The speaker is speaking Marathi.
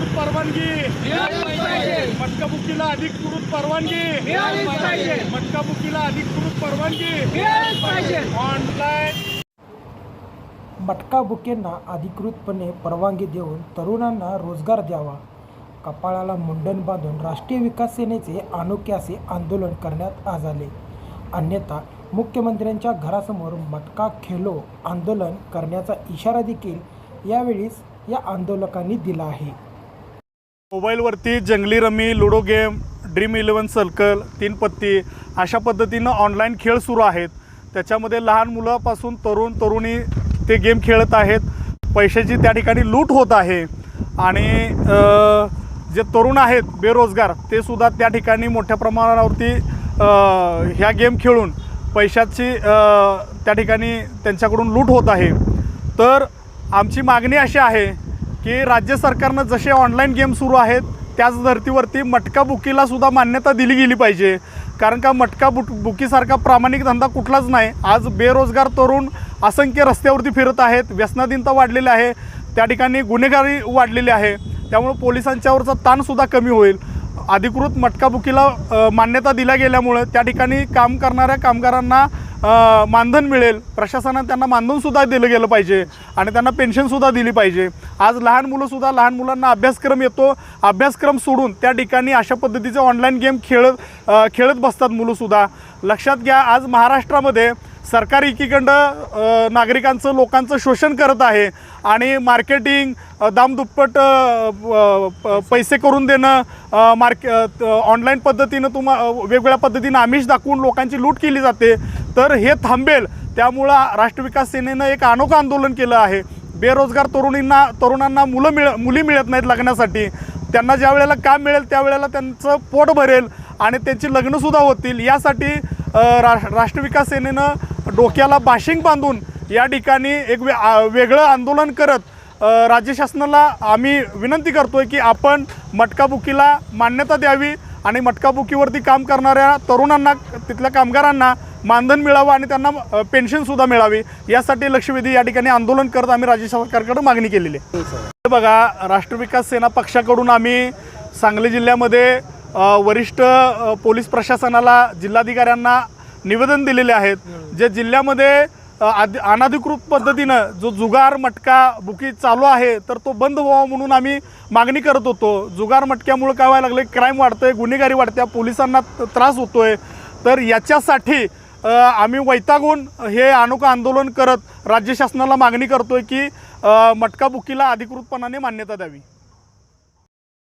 अधिकृत परवानगी. मटका बुकीला अधिकृत परवानगी. मटका बुकीला अधिकृत परवानगी. ऑनलाईन मटका बुकेंना अधिकृतपणे परवानगी देऊन तरुणांना रोजगार द्यावा. कपाळाला मुंडन बांधून राष्ट्रीय विकास सेनेचे अनोखे असे आंदोलन करण्यात आज आले अन्यथा मुख्यमंत्र्यांच्या घरासमोर मटका खेलो आंदोलन करण्याचा इशारा देखील यावेळीस या आंदोलकांनी दिला आहे. मोबाईलवरती Junglee rummy ludo game dream eleven circle Teen Patti अशा पद्धतीनं ऑनलाईन खेळ सुरू आहेत. त्याच्यामध्ये लहान मुलापासून तरुण तरुणी ते गेम खेळत आहेत. पैशाची त्या ठिकाणी लूट होत आहे. आणि जे तरुण आहेत बेरोजगार ते सुद्धा त्या ठिकाणी मोठ्या प्रमाणावरती ह्या गेम खेळून पैशाची त्या ठिकाणी त्यांच्याकडून लूट होत आहे. तर आमची मागणी अशी आहे की राज्य सरकारनं जसे ऑनलाईन गेम सुरू आहेत त्याच धर्तीवरती मटका बुकीला सुद्धा मान्यता दिली गेली पाहिजे. कारण का मटका बुट बुकीसारखा प्रामाणिक धंदा कुठलाच नाही. आज बेरोजगार तरुण असंख्य रस्त्यावरती फिरत आहेत व्यसनाधीनता वाढलेली आहे त्या ठिकाणी गुन्हेगारी वाढलेली आहे. त्यामुळे पोलिसांच्यावरचा ताणसुद्धा कमी होईल. अधिकृत मटका बुकीला मान्यता दिल्या गेल्यामुळं त्या ठिकाणी काम करणाऱ्या कामगारांना मानधन मिळेल. प्रशासनानं त्यांना मानधनसुद्धा दिलं गेलं पाहिजे आणि त्यांना पेन्शनसुद्धा दिली पाहिजे. आज लहान मुलंसुद्धा लहान मुलांना अभ्यासक्रम येतो. अभ्यासक्रम सोडून त्या ठिकाणी अशा पद्धतीचे ऑनलाईन गेम खेळत खेळत बसतात मुलंसुद्धा लक्षात घ्या आज महाराष्ट्रामध्ये सरकार एकीकडं नागरिकांचं लोकांचं शोषण करत आहे आणि मार्केटिंग दामदुप्पट प- पैसे करून देणं मार्के ऑनलाईन पद्धतीनं तुम्हा वेगवेगळ्या पद्धतीनं आमिष दाखवून लोकांची लूट केली जाते. तर हे थांबेल. त्यामुळं राष्ट्रविकास सेनेनं एक अनोखं आंदोलन केलं आहे. बेरोजगार तरुणींना तरुणांना मुलं मिळ मुली मिळत नाहीत लग्नासाठी. त्यांना ज्या वेळेला काम मिळेल त्यावेळेला त्यांचं पोट भरेल आणि त्यांची लग्नसुद्धा होतील. यासाठी रा राष्ट्रविकास सेनेनं डोक्याला बाशिंग बांधून या ठिकाणी एक वे आ- वेगळं आंदोलन करत राज्य शासनाला आम्ही विनंती करतो आहे की आपण मटकाबुकीला मान्यता द्यावी आणि मटकाबुकीवरती काम करणाऱ्या तरुणांना तिथल्या कामगारांना मानधन मिळावं आणि त्यांना पेन्शनसुद्धा मिळावी यासाठी लक्षवेधी या ठिकाणी आंदोलन करत आम्ही राज्य सरकारकडे मागणी केलेली आहे. हे बघा राष्ट्रविकास सेना पक्षाकडून आम्ही सांगली जिल्ह्यामध्ये वरिष्ठ पोलीस प्रशासनाला जिल्हाधिकाऱ्यांना निवेदन दिलेले आहेत जे जिल्ह्यामध्ये आदि अनधिकृत पद्धतीनं जो जुगार मटका बुकी चालू आहे तर तो बंद व्हावा म्हणून आम्ही मागणी करत होतो. जुगार मटक्यामुळे काय व्हायला लागलं क्राईम वाढतंय गुन्हेगारी वाढत्या पोलिसांना त्रास त्रास होतोय. तर याच्यासाठी आम्ही वैतागून हे अनोखं आंदोलन करत राज्य शासनाला मागणी करतोय की मटका बुकीला अधिकृतपणाने मान्यता द्यावी.